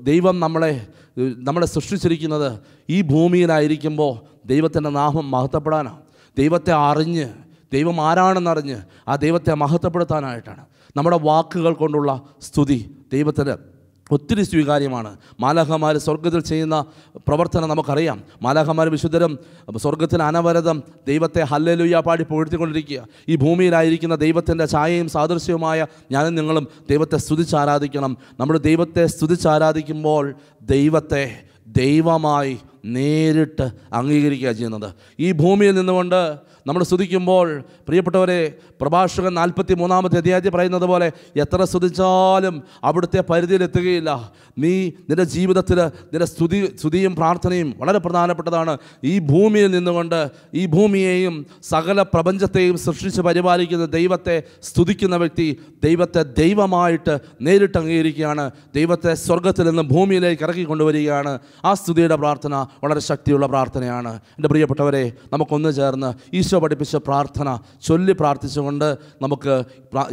ദൈവം നമ്മളെ നമ്മളെ സൃഷ്ടിച്ചിരിക്കുന്നത് ഈ ഭൂമിയിലായിരിക്കുമ്പോൾ ദൈവത്തിന്റെ നാമം മഹത്വപ്പെടാനാണ്. ദൈവത്തെ അറിഞ്ഞ് ദൈവം ആരാണെന്നറിഞ്ഞ് ആ ദൈവത്തെ മഹത്വപ്പെടുത്താനായിട്ടാണ്. നമ്മുടെ വാക്കുകൾ കൊണ്ടുള്ള സ്തുതി. ദൈവത്തിന് ഒത്തിരി സ്വീകാര്യമാണ്. മാലാഹമാർ സ്വർഗത്തിൽ ചെയ്യുന്ന പ്രവർത്തനം നമുക്കറിയാം. മാലാഹമാർ വിശുദ്ധരും സ്വർഗത്തിന് അനവരതം ദൈവത്തെ ഹല്ലലുയ്യ പാടി പുകഴ്ത്തിക്കൊണ്ടിരിക്കുക ഈ ഭൂമിയിലായിരിക്കുന്ന ദൈവത്തിന്റെ ഛായയും സാദൃശ്യവുമായ ഞാനും നിങ്ങളും ദൈവത്തെ സ്തുതിച്ചാരാധിക്കണം. നമ്മൾ ദൈവത്തെ സ്തുതിച്ചാരാധിക്കുമ്പോൾ ദൈവത്തെ ദൈവമായി നേരിട്ട് അംഗീകരിക്കുക ചെയ്യുന്നത്. ഈ ഭൂമിയിൽ നിന്നുകൊണ്ട് നമ്മൾ സ്തുതിക്കുമ്പോൾ പ്രിയപ്പെട്ടവരെ പ്രഭാഷകൻ നാൽപ്പത്തി മൂന്നാമത്തെ അധ്യായത്തിൽ പറയുന്നത് പോലെ എത്ര സ്തുതിച്ചാലും അവിടുത്തെ പരിധിയിലെത്തുകയില്ല നീ നിന്റെ ജീവിതത്തിൽ നിന്റെ സ്തുതി സ്തുതിയും പ്രാർത്ഥനയും വളരെ പ്രധാനപ്പെട്ടതാണ്. ഈ ഭൂമിയിൽ നിന്നുകൊണ്ട് ഈ ഭൂമിയെയും സകല പ്രപഞ്ചത്തെയും സൃഷ്ടിച്ച് പരിപാലിക്കുന്ന ദൈവത്തെ സ്തുതിക്കുന്ന വ്യക്തി ദൈവത്തെ ദൈവമായിട്ട് നേരിട്ട് അംഗീകരിക്കുകയാണ്. ദൈവത്തെ സ്വർഗത്തിൽ നിന്ന് ഭൂമിയിലേക്ക് ഇറക്കി കൊണ്ടുവരികയാണ് ആ സ്തുതിയുടെ പ്രാർത്ഥന വളരെ ശക്തിയുള്ള പ്രാർത്ഥനയാണ്. എന്റെ പ്രിയപ്പെട്ടവരെ നമുക്കൊന്ന് ചേർന്ന് ഈശോ പഠിപ്പിച്ച പ്രാർത്ഥന ചൊല്ലി പ്രാർത്ഥിച്ചുകൊണ്ട് നമുക്ക്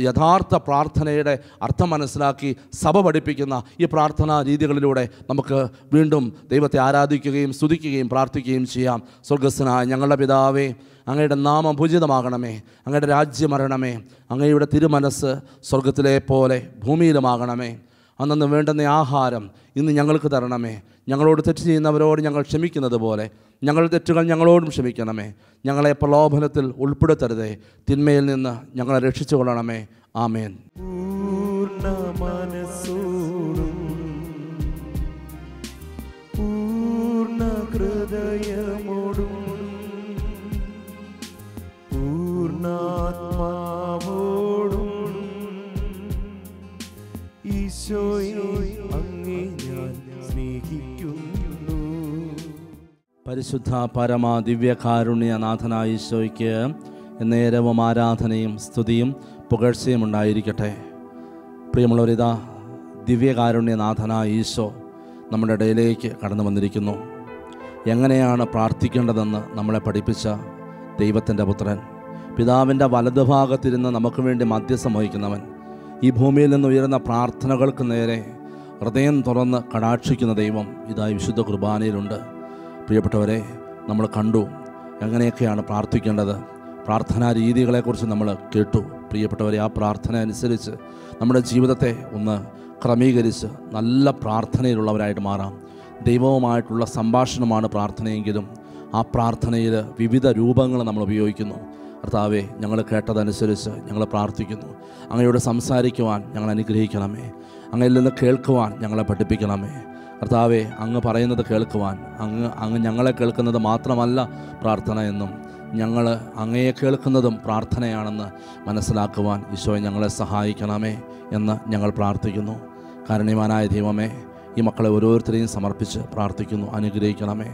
യഥാർത്ഥ പ്രാർത്ഥനയുടെ അർത്ഥം മനസ്സിലാക്കി സഭ പഠിപ്പിക്കുന്ന ഈ പ്രാർത്ഥനാ രീതികളിലൂടെ നമുക്ക് വീണ്ടും ദൈവത്തെ ആരാധിക്കുകയും സ്തുതിക്കുകയും പ്രാർത്ഥിക്കുകയും ചെയ്യാം. സ്വർഗസ്സനായ ഞങ്ങളുടെ പിതാവേ അങ്ങയുടെ നാമം പൂജിതമാകണമേ. അങ്ങയുടെ രാജ്യം വരണമേ അങ്ങയുടെ തിരുമനസ് സ്വർഗത്തിലെ പോലെ ഭൂമിയിലുമാകണമേ. അന്നു വേണ്ടുന്ന ആഹാരം ഇന്ന് ഞങ്ങൾക്ക് തരണമേ. ഞങ്ങളോട് തെറ്റ് ചെയ്യുന്നവരോട് ഞങ്ങൾ ക്ഷമിക്കുന്നത് പോലെ ഞങ്ങളുടെ തെറ്റുകൾ ഞങ്ങളോടും ക്ഷമിക്കണമേ. ഞങ്ങളെ പ്രലോഭനത്തിൽ ഉൾപ്പെടുത്തരുതേ. തിന്മയിൽ നിന്ന് ഞങ്ങളെ രക്ഷിച്ചു കൊള്ളണമേ ആമേൻ. പൂർണ പരിശുദ്ധ പരമ ദിവ്യകാരുണ്യനാഥനായ ഈശോയ്ക്ക് നേരവും ആരാധനയും സ്തുതിയും പുകഴ്ചയും ഉണ്ടായിരിക്കട്ടെ. പ്രിയമുള്ളവരിതാ ദിവ്യകാരുണ്യനാഥനായ ഈശോ നമ്മുടെ ഇടയിലേക്ക് കടന്നു വന്നിരിക്കുന്നു. എങ്ങനെയാണ് പ്രാർത്ഥിക്കേണ്ടതെന്ന് നമ്മളെ പഠിപ്പിച്ച ദൈവത്തിന്റെ പുത്രൻ പിതാവിന്റെ വലതുഭാഗത്തിരുന്ന് നമുക്ക് വേണ്ടി മധ്യസ്ഥം വഹിക്കുന്നവൻ ഈ ഭൂമിയിൽ നിന്ന് ഉയരുന്ന പ്രാർത്ഥനകൾക്ക് നേരെ ഹൃദയം തുറന്ന് കടാക്ഷിക്കുന്ന ദൈവം ഇതായി വിശുദ്ധ കുർബാനയിലുണ്ട്. പ്രിയപ്പെട്ടവരെ നമ്മൾ കണ്ടു എങ്ങനെയൊക്കെയാണ് പ്രാർത്ഥിക്കേണ്ടത്. പ്രാർത്ഥനാ രീതികളെക്കുറിച്ച് നമ്മൾ കേട്ടു. പ്രിയപ്പെട്ടവരെ ആ പ്രാർത്ഥന അനുസരിച്ച് നമ്മുടെ ജീവിതത്തെ ഒന്ന് ക്രമീകരിച്ച് നല്ല പ്രാർത്ഥനയിലുള്ളവരായിട്ട് മാറാം. ദൈവവുമായിട്ടുള്ള സംഭാഷണമാണ് പ്രാർത്ഥനയെങ്കിലും ആ പ്രാർത്ഥനയിൽ വിവിധ രൂപങ്ങൾ നമ്മൾ ഉപയോഗിക്കുന്നു. കർത്താവെ ഞങ്ങൾ കേട്ടതനുസരിച്ച് ഞങ്ങൾ പ്രാർത്ഥിക്കുന്നു. അങ്ങയോട് സംസാരിക്കുവാൻ ഞങ്ങൾ അനുഗ്രഹിക്കണമേ. അങ്ങയിൽ നിന്ന് കേൾക്കുവാൻ ഞങ്ങളെ പഠിപ്പിക്കണമേ. കർത്താവെ അങ്ങ് പറയുന്നത് കേൾക്കുവാൻ അങ്ങ് അങ്ങ് ഞങ്ങളെ കേൾക്കുന്നത് മാത്രമല്ല പ്രാർത്ഥന എന്നും ഞങ്ങൾ അങ്ങയെ കേൾക്കുന്നതും പ്രാർത്ഥനയാണെന്ന് മനസ്സിലാക്കുവാൻ ഈശോയെ ഞങ്ങളെ സഹായിക്കണമേ എന്ന് ഞങ്ങൾ പ്രാർത്ഥിക്കുന്നു. കാരണീയവാനായ ദൈവമേ ഈ മക്കളെ ഓരോരുത്തരെയും സമർപ്പിച്ച് പ്രാർത്ഥിക്കുന്നു അനുഗ്രഹിക്കണമേ.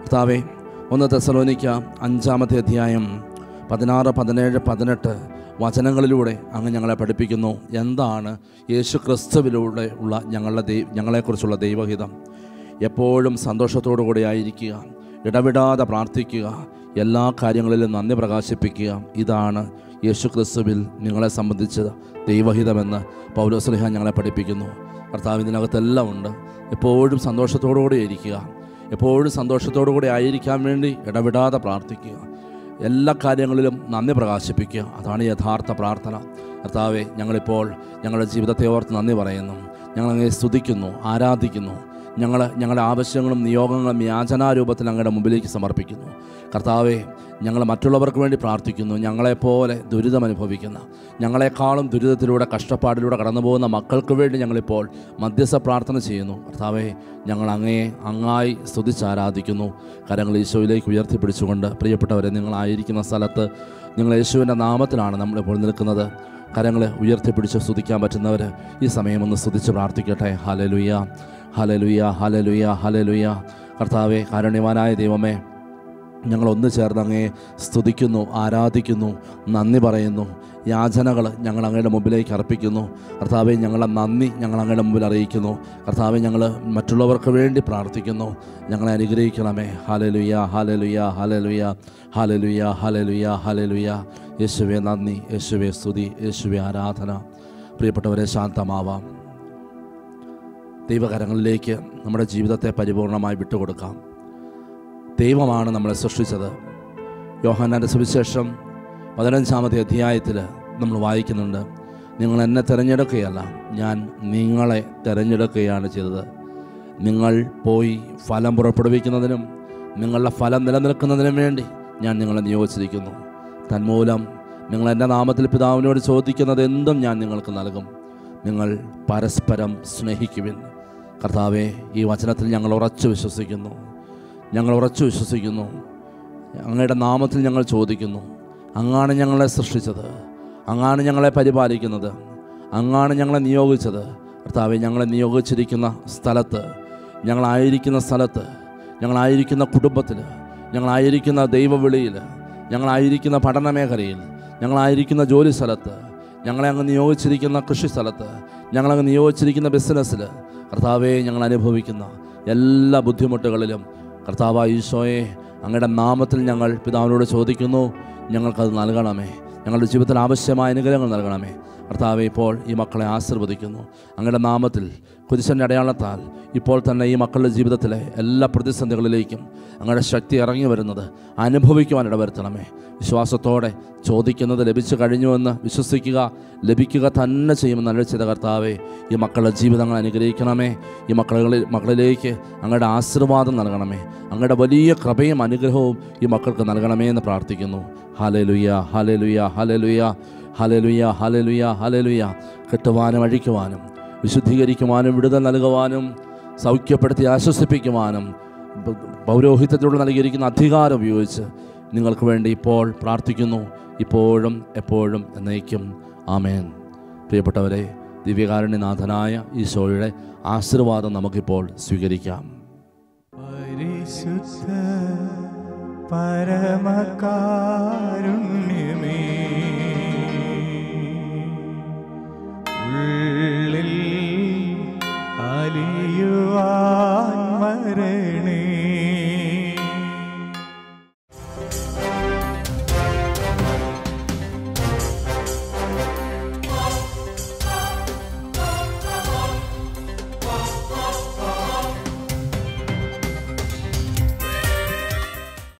കർത്താവെ ഒന്ന് തെസലോനിക്ക അഞ്ചാമത്തെ അധ്യായം പതിനാറ് പതിനേഴ് പതിനെട്ട് വചനങ്ങളിലൂടെ അങ്ങ് ഞങ്ങളെ പഠിപ്പിക്കുന്നു. എന്താണ് യേശു ക്രിസ്തുവിലൂടെ ഉള്ള ഞങ്ങളുടെ ദൈ ഞങ്ങളെക്കുറിച്ചുള്ള ദൈവഹിതം? എപ്പോഴും സന്തോഷത്തോടു കൂടി ആയിരിക്കുക ഇടവിടാതെ പ്രാർത്ഥിക്കുക എല്ലാ കാര്യങ്ങളിലും നന്ദി പ്രകാശിപ്പിക്കുക. ഇതാണ് യേശു ക്രിസ്തുവിൽ നിങ്ങളെ സംബന്ധിച്ച് ദൈവഹിതമെന്ന് പൗലോസ്ലിഹ ഞങ്ങളെ പഠിപ്പിക്കുന്നു. കർത്താവ് ഇതിനകത്തെല്ലാം ഉണ്ട്. എപ്പോഴും സന്തോഷത്തോടു കൂടി ഇരിക്കുക. എപ്പോഴും സന്തോഷത്തോടു കൂടി ആയിരിക്കാൻ വേണ്ടി ഇടവിടാതെ പ്രാർത്ഥിക്കുക. എല്ലാ കാര്യങ്ങളിലും നന്ദി പ്രകാശിപ്പിക്കുക. അതാണ് യഥാർത്ഥ പ്രാർത്ഥന. കർത്താവെ ഞങ്ങളിപ്പോൾ ഞങ്ങളുടെ ജീവിതത്തെ ഓർത്ത് നന്ദി പറയുന്നു. ഞങ്ങളങ്ങനെ സ്തുതിക്കുന്നു ആരാധിക്കുന്നു. ഞങ്ങൾ ഞങ്ങളുടെ ആവശ്യങ്ങളും നിയോഗങ്ങളും യാചനാരൂപത്തിൽ അങ്ങയുടെ മുമ്പിലേക്ക് സമർപ്പിക്കുന്നു. കർത്താവെ ഞങ്ങൾ മറ്റുള്ളവർക്ക് വേണ്ടി പ്രാർത്ഥിക്കുന്നു. ഞങ്ങളെപ്പോലെ ദുരിതം അനുഭവിക്കുന്ന ഞങ്ങളെക്കാളും ദുരിതത്തിലൂടെ കഷ്ടപ്പാടിലൂടെ കടന്നു പോകുന്ന മക്കൾക്ക് വേണ്ടി ഞങ്ങളിപ്പോൾ മധ്യസ്ഥ പ്രാർത്ഥന ചെയ്യുന്നു. കർത്താവേ ഞങ്ങൾ അങ്ങയെ അങ്ങായി സ്തുതിച്ച് ആരാധിക്കുന്നു. കരങ്ങൾ ഈശോയിലേക്ക് ഉയർത്തിപ്പിടിച്ചുകൊണ്ട് പ്രിയപ്പെട്ടവരെ നിങ്ങളായിരിക്കുന്ന സ്ഥലത്ത് നിങ്ങൾ യേശുവിന്റെ നാമത്തിലാണ് നമ്മളിപ്പോൾ നിൽക്കുന്നത്. കരങ്ങൾ ഉയർത്തിപ്പിടിച്ച് സ്തുതിക്കാൻ പറ്റുന്നവർ ഈ സമയം ഒന്ന് സ്തുതിച്ച് പ്രാർത്ഥിക്കട്ടെ. ഹലലുയ ഹലലുയ ഹലലുയ ഹലലുയ കർത്താവെ കാരുണ്യവാനായ ദൈവമേ ഞങ്ങൾ ഒന്ന് ചേർന്ന് അങ്ങയെ സ്തുതിക്കുന്നു ആരാധിക്കുന്നു നന്ദി പറയുന്നു. യാചനകൾ ഞങ്ങൾ അങ്ങയുടെ മുമ്പിലേക്ക് അർപ്പിക്കുന്നു. കർത്താവെ ഞങ്ങളെ നന്ദി ഞങ്ങൾ അങ്ങയുടെ മുമ്പിൽ അറിയിക്കുന്നു. കർത്താവെ ഞങ്ങൾ മറ്റുള്ളവർക്ക് വേണ്ടി പ്രാർത്ഥിക്കുന്നു. ഞങ്ങളെ അനുഗ്രഹിക്കണമേ. ഹലലുയ ഹലലുയ ഹലലുയ ഹലലുയ ഹലലുയ ഹലലുയ യേശുവെ നന്ദി. യേശുവെ സ്തുതി. യേശുവെ ആരാധന. പ്രിയപ്പെട്ടവരെ ശാന്തമാവാം. ദൈവകരങ്ങളിലേക്ക് നമ്മുടെ ജീവിതത്തെ പരിപൂർണമായി വിട്ടുകൊടുക്കാം. ദൈവമാണ് നമ്മളെ സൃഷ്ടിച്ചത്. യോഹന്നാന്റെ സുവിശേഷം പതിനഞ്ചാമത്തെ അധ്യായത്തിൽ നമ്മൾ വായിക്കുന്നുണ്ട് നിങ്ങൾ എന്നെ തിരഞ്ഞെടുക്കുകയല്ല ഞാൻ നിങ്ങളെ തിരഞ്ഞെടുക്കുകയാണ് ചെയ്തത്. നിങ്ങൾ പോയി ഫലം പുറപ്പെടുവിക്കുന്നതിനും നിങ്ങളുടെ ഫലം നിലനിൽക്കുന്നതിനും വേണ്ടി ഞാൻ നിങ്ങളെ നിയോഗിച്ചിരിക്കുന്നു. തന്മൂലം നിങ്ങൾ എന്റെ നാമത്തിൽ പിതാവിനോട് ചോദിക്കുന്നത് എന്തും ഞാൻ നിങ്ങൾക്ക് നൽകും. നിങ്ങൾ പരസ്പരം സ്നേഹിക്കുവിൻ. കർത്താവെ ഈ വചനത്തിൽ ഞങ്ങൾ ഉറച്ചു വിശ്വസിക്കുന്നു. ഞങ്ങൾ ഉറച്ചു വിശ്വസിക്കുന്നു. അങ്ങയുടെ നാമത്തിൽ ഞങ്ങൾ ചോദിക്കുന്നു. അങ്ങാണ് ഞങ്ങളെ സൃഷ്ടിച്ചത്. അങ്ങാണ് ഞങ്ങളെ പരിപാലിക്കുന്നത്. അങ്ങാണ് ഞങ്ങളെ നിയോഗിച്ചത്. കർത്താവെ ഞങ്ങളെ നിയോഗിച്ചിരിക്കുന്ന സ്ഥലത്ത് ഞങ്ങളായിരിക്കുന്ന സ്ഥലത്ത് ഞങ്ങളായിരിക്കുന്ന കുടുംബത്തിൽ ഞങ്ങളായിരിക്കുന്ന ദൈവവിളിയിൽ ഞങ്ങളായിരിക്കുന്ന പഠന മേഖലയിൽ ഞങ്ങളായിരിക്കുന്ന ജോലി സ്ഥലത്ത് ഞങ്ങളെ അങ്ങ് നിയോഗിച്ചിരിക്കുന്ന കൃഷി സ്ഥലത്ത് ഞങ്ങളങ്ങ് നിയോഗിച്ചിരിക്കുന്ന ബിസിനസ്സിൽ കർത്താവെ ഞങ്ങൾ അനുഭവിക്കുന്ന എല്ലാ ബുദ്ധിമുട്ടുകളിലും കർത്താവായ ഈശോയെ അങ്ങയുടെ നാമത്തിൽ ഞങ്ങൾ പിതാവിനോട് ചോദിക്കുന്നു. ഞങ്ങൾക്കത് നൽകണമേ. ഞങ്ങളുടെ ജീവിതത്തിൽ ആവശ്യമായ അനുഗ്രഹങ്ങൾ നൽകണമേ. കർത്താവെ ഇപ്പോൾ ഈ മക്കളെ ആശീർവദിക്കുന്നു. അങ്ങയുടെ നാമത്തിൽ കുരിശന്റെ അടയാളത്താൽ ഇപ്പോൾ തന്നെ ഈ മക്കളുടെ ജീവിതത്തിലെ എല്ലാ പ്രതിസന്ധികളിലേക്കും അങ്ങയുടെ ശക്തി ഇറങ്ങി വരുന്നത് അനുഭവിക്കുവാൻ ഇടവരുത്തണമേ. വിശ്വാസത്തോടെ ചോദിക്കുന്നത് ലഭിച്ചു കഴിഞ്ഞുവെന്ന് വിശ്വസിക്കുക ലഭിക്കുക തന്നെ ചെയ്യുമെന്ന് നല്ല ചെയ്ത കർത്താവെ ഈ മക്കളുടെ ജീവിതങ്ങൾ അനുഗ്രഹിക്കണമേ. ഈ മക്കളിൽ മക്കളിലേക്ക് അങ്ങയുടെ ആശീർവാദം നൽകണമേ. അങ്ങയുടെ വലിയ കൃപയും അനുഗ്രഹവും ഈ മക്കൾക്ക് നൽകണമേ എന്ന് പ്രാർത്ഥിക്കുന്നു. ഹാലേ ലുയ്യ ഹാലേ ലുയ്യ ഹാലേ ഹാലലുയ ഹലലുയ ഹലലുയ ഹലലുയ കെട്ടുവാനും അഴിക്കുവാനും വിശുദ്ധീകരിക്കുവാനും വിടുതൽ നൽകുവാനും സൗഖ്യപ്പെടുത്തി ആശ്വസിപ്പിക്കുവാനും പൗരോഹിത്യത്തിലൂടെ നൽകിയിരിക്കുന്ന അധികാരം ഉപയോഗിച്ച് നിങ്ങൾക്ക് വേണ്ടി ഇപ്പോൾ പ്രാർത്ഥിക്കുന്നു. ഇപ്പോഴും എപ്പോഴും എന്നേക്കും. ആമേൻ. പ്രിയപ്പെട്ടവരെ ദിവ്യകാരുണ്യനാഥനായ ഈശോയുടെ ആശീർവാദം നമുക്കിപ്പോൾ സ്വീകരിക്കാം. പരിശുദ്ധ പരമകാരുണ്യമേ. ഉള്ളിൽ അലിയുവാൻ മരണി.